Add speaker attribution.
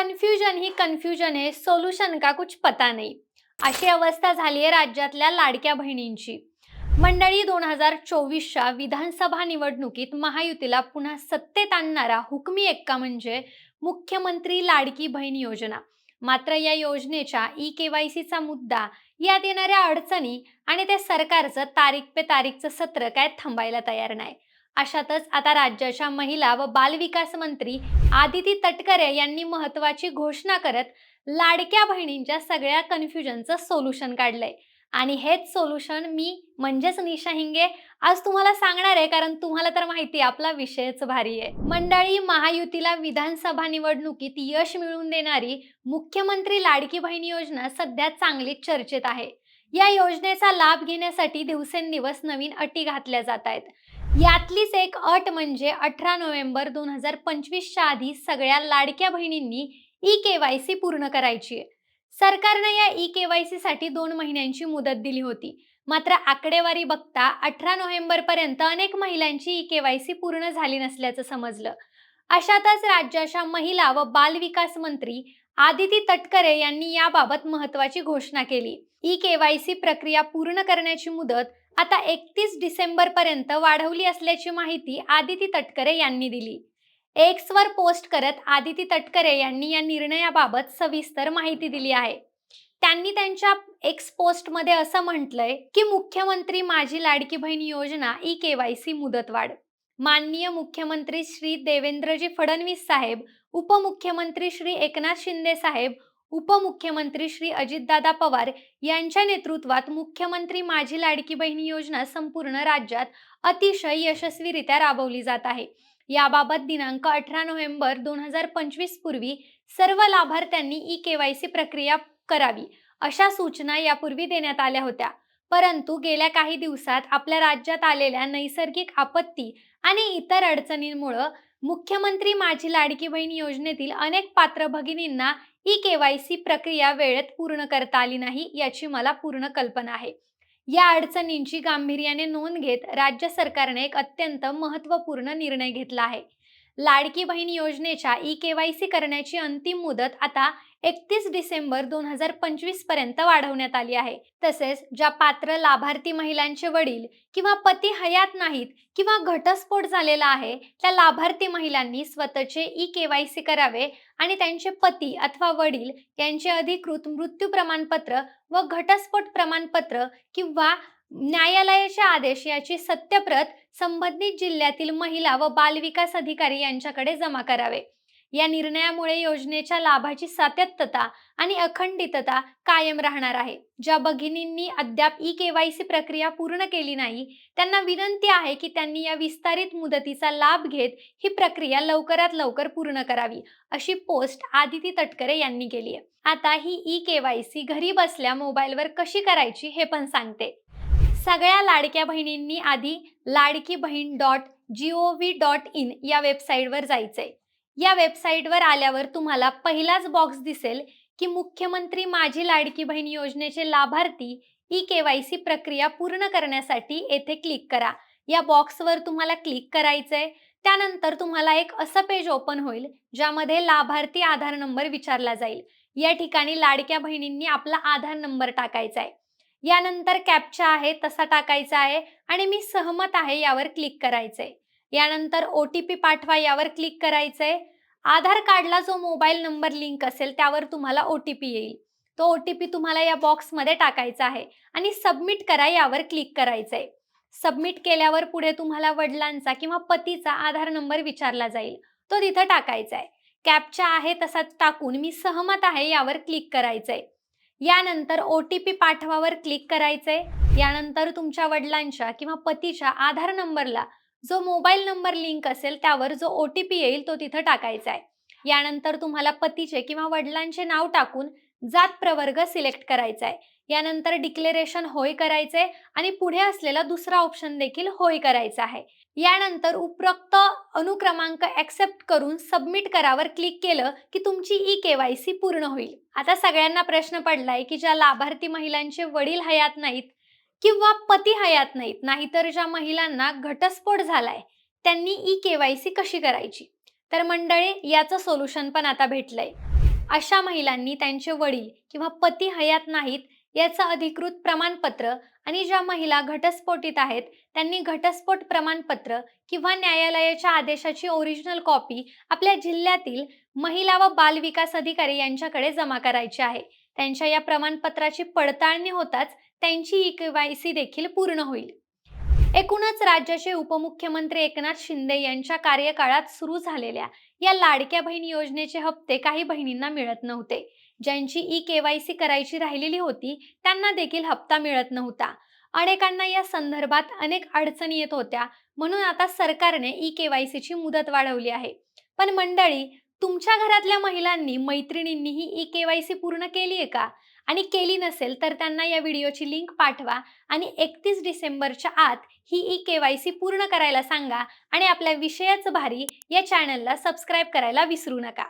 Speaker 1: Confusion ही confusion आहे. Solution का कुछ पता नाही. अशी अवस्था झाली आहे राज्यातल्या लाडक्या बहिणींची. मंडळी दोन हजार चोवीसच्या विधानसभा निवडणुकीत महायुतीला पुन्हा सत्तेत आणणारा हुकमी एक्का म्हणजे मुख्यमंत्री लाडकी बहीण योजना. मात्र या योजनेच्या ई के वाय सीचा मुद्दा यात येणाऱ्या अडचणी आणि ते सरकारचं तारीख पे तारीखचं सत्र काय थांबायला तयार नाही. अशातच आता राज्याच्या महिला व बालविकास मंत्री आदिती तटकरे यांनी महत्वाची घोषणा करत लाडक्या बहिणींच्या सगळ्या कन्फ्युजनचं सोल्युशन काढलंय. आणि हेच सोल्युशन मी म्हणजेच निशा हिंगे आज तुम्हाला सांगणार आहे कारण तुम्हाला तर माहिती आहे आपला विषयच भारी आहे. मंडळी महायुतीला विधानसभा निवडणुकीत यश मिळवून देणारी मुख्यमंत्री लाडकी बहीण योजना सध्या चांगलीच चर्चेत आहे. या योजनेचा लाभ घेण्यासाठी दिवसेंदिवस नवीन अटी घातल्या जात आहेत. यातलीच एक अट म्हणजे अठरा नोव्हेंबर दोन हजार पंचवीसच्या आधी सगळ्या लाडक्या बहिणींनी ई के वाय सी पूर्ण करायची आहे. सरकारनं या ई के वाय सी साठी दोन महिन्यांची मुदत दिली होती. मात्र आकडेवारी बघता अठरा नोव्हेंबर पर्यंत अनेक महिलांची ई के वाय सी पूर्ण झाली नसल्याचं समजलं. अशातच राज्याच्या महिला व बाल विकास मंत्री आदिती तटकरे यांनी याबाबत महत्वाची घोषणा केली. ई के वाय सी प्रक्रिया पूर्ण करण्याची मुदत आता एकतीस डिसेंबरपर्यंत वाढवली असल्याची माहिती आदिती तटकरे यांनी दिली. एक्सवर पोस्ट करत आदिती तटकरे यांनी या निर्णयाबाबत सविस्तर माहिती दिली आहे. त्यांनी त्यांच्या एक्स पोस्टमध्ये असं म्हटलंय की मुख्यमंत्री माझी लाडकी बहीण योजना ई के वाय सी मुदतवाढ. माननीय मुख्यमंत्री श्री देवेंद्रजी फडणवीस साहेब उपमुख्यमंत्री श्री एकनाथ शिंदे साहेब उपमुख्यमंत्री श्री अजितदादा पवार यांच्या नेतृत्वात मुख्यमंत्री माझी लाडकी बहिणी योजना संपूर्ण राज्यात अतिशय यशस्वीरित्या राबवली जात आहे. याबाबत दिनांक अठरा नोव्हेंबर दोन हजार पंचवीस पूर्वी सर्व लाभार्थ्यांनी ई के वाय सी प्रक्रिया करावी अशा सूचना यापूर्वी देण्यात आल्या होत्या. परंतु गेल्या काही दिवसात आपल्या राज्यात आलेल्या नैसर्गिक आपत्ती आणि इतर अडचणींमुळं मुख्यमंत्री माझी लाडकी बहीण योजनेतील अनेक पात्र भगिनींना ई के वाय सी प्रक्रिया वेळेत पूर्ण करता आली नाही याची मला पूर्ण कल्पना आहे. या अडचणींची गांभीर्याने नोंद घेत राज्य सरकारने एक अत्यंत महत्त्वपूर्ण निर्णय घेतला आहे. लाडकी बहीण योजनेच्या ई के वाय सी करण्याची अंतिम मुदत आता एकतीस डिसेंबर दोन हजार पंचवीसपर्यंत वाढवण्यात आली आहे. तसेच ज्या पात्र लाभार्थी महिलांचे वडील किंवा पती हयात नाहीत किंवा घटस्फोट झालेला आहे त्या लाभार्थी महिलांनी स्वतःचे ई के वाय सी करावे आणि त्यांचे पती अथवा वडील यांचे अधिकृत मृत्यू प्रमाणपत्र व घटस्फोट प्रमाणपत्र किंवा न्यायालयाचे आदेश याची सत्यप्रत संबंधित जिल्ह्यातील महिला व बालविकास अधिकारी यांच्याकडे जमा करावे. या निर्णयामुळे योजनेच्या लाभाची सातत्यता आणि अखंडितता कायम राहणार आहे. ज्या भगिनींनी अद्याप ई के वाय सी प्रक्रिया पूर्ण केली नाही त्यांना विनंती आहे की त्यांनी या विस्तारित मुदतीचा लाभ घेत ही प्रक्रिया लवकरात लवकर पूर्ण करावी अशी पोस्ट आदिती तटकरे यांनी केली आहे. आता ही ई के वाय सी घरी बसल्या मोबाईलवर कशी करायची हे पण सांगते. सगळ्या लाडक्या बहिणींनी आधी Ladki Bahin dot G O V dot in या वेबसाईटवर जायचंय. या वेबसाईटवर आल्यावर तुम्हाला पहिलाच बॉक्स दिसेल की मुख्यमंत्री माझी लाडकी बहीण योजनेचे लाभार्थी ई के वाय सी प्रक्रिया पूर्ण करण्यासाठी येथे क्लिक करा. या बॉक्सवर तुम्हाला क्लिक करायचंय. त्यानंतर तुम्हाला एक असं पेज ओपन होईल ज्यामध्ये लाभार्थी आधार नंबर विचारला जाईल. या ठिकाणी लाडक्या बहिणींनी आपला आधार नंबर टाकायचा आहे यानंतर कॅप्चा आहे तसा टाकायचा आहे आणि मी सहमत आहे यावर क्लिक करायचंय. यानंतर ओ टी पी पाठवा यावर क्लिक करायचंय. आधार कार्डला जो मोबाईल नंबर लिंक असेल त्यावर तुम्हाला ओ टी पी येईल. तो ओ टी पी तुम्हाला या बॉक्समध्ये टाकायचा आहे आणि सबमिट करा यावर क्लिक करायचंय. सबमिट केल्यावर पुढे तुम्हाला वडिलांचा किंवा पतीचा आधार नंबर विचारला जाईल. तो तिथं टाकायचा आहे कॅपचा आहे तसाच टाकून मी सहमत आहे यावर क्लिक करायचंय. यानंतर ओ टी पी पाठवावर क्लिक करायचंय. यानंतर तुमच्या वडिलांच्या किंवा पतीच्या आधार नंबरला जो मोबाईल नंबर लिंक असेल त्यावर जो ओ टी पी येईल तो तिथं टाकायचा आहे यानंतर तुम्हाला पतीचे किंवा वडिलांचे नाव टाकून जात प्रवर्ग सिलेक्ट करायचा आहे यानंतर डिक्लेरेशन होय करायचे आणि पुढे असलेला दुसरा ऑप्शन देखील होय करायचा आहे. यानंतर उपरोक्त अनुक्रमांक ॲक्सेप्ट करून सबमिट करावर क्लिक केलं की तुमची ई के वाय सी पूर्ण होईल. आता सगळ्यांना प्रश्न पडलाय की ज्या लाभार्थी महिलांचे वडील हयात नाहीत किंवा पती हयात नाहीत नाहीतर ज्या महिलांना घटस्फोट झालाय त्यांनी ई के वाय सी कशी करायची? तर मंडळी याचं सोल्युशन पण आता भेटलंय. अशा महिलांनी त्यांचे वडील किंवा पती हयात नाहीत याचं अधिकृत प्रमाणपत्र आणि ज्या महिला घटस्फोटीत आहेत त्यांनी घटस्फोट प्रमाणपत्र किंवा न्यायालयाच्या आदेशाची ओरिजिनल कॉपी आपल्या जिल्ह्यातील महिला व बाल विकास अधिकारी यांच्याकडे जमा करायची आहे. त्यांच्या या प्रमाणपत्राची पडताळणी होताच त्यांची ई केवायसी देखील पूर्ण होईल. एकूणच राज्याचे उपमुख्यमंत्री एकनाथ शिंदे यांच्या कार्यकाळात सुरू झालेल्या या लाडक्या बहीण योजनेचे हप्ते काही बहिणींना मिळत नव्हते. ज्यांची ई केवायसी करायची राहिलेली होती त्यांना देखील हप्ता मिळत नव्हता. अनेकांना या संदर्भात अनेक अडचणी येत होत्या म्हणून आता सरकारने ई केवायसीची मुदत वाढवली आहे. पण मंडळी तुमच्या घरातल्या महिलांनी मैत्रिणींनी ही ई केवायसी पूर्ण केली आहे का? आणि केली नसेल तर त्यांना या व्हिडिओची लिंक पाठवा आणि एकतीस डिसेंबरच्या आत ही ई केवायसी पूर्ण करायला सांगा आणि आपल्या विषयाचं भारी या चॅनलला सबस्क्राईब करायला विसरू नका.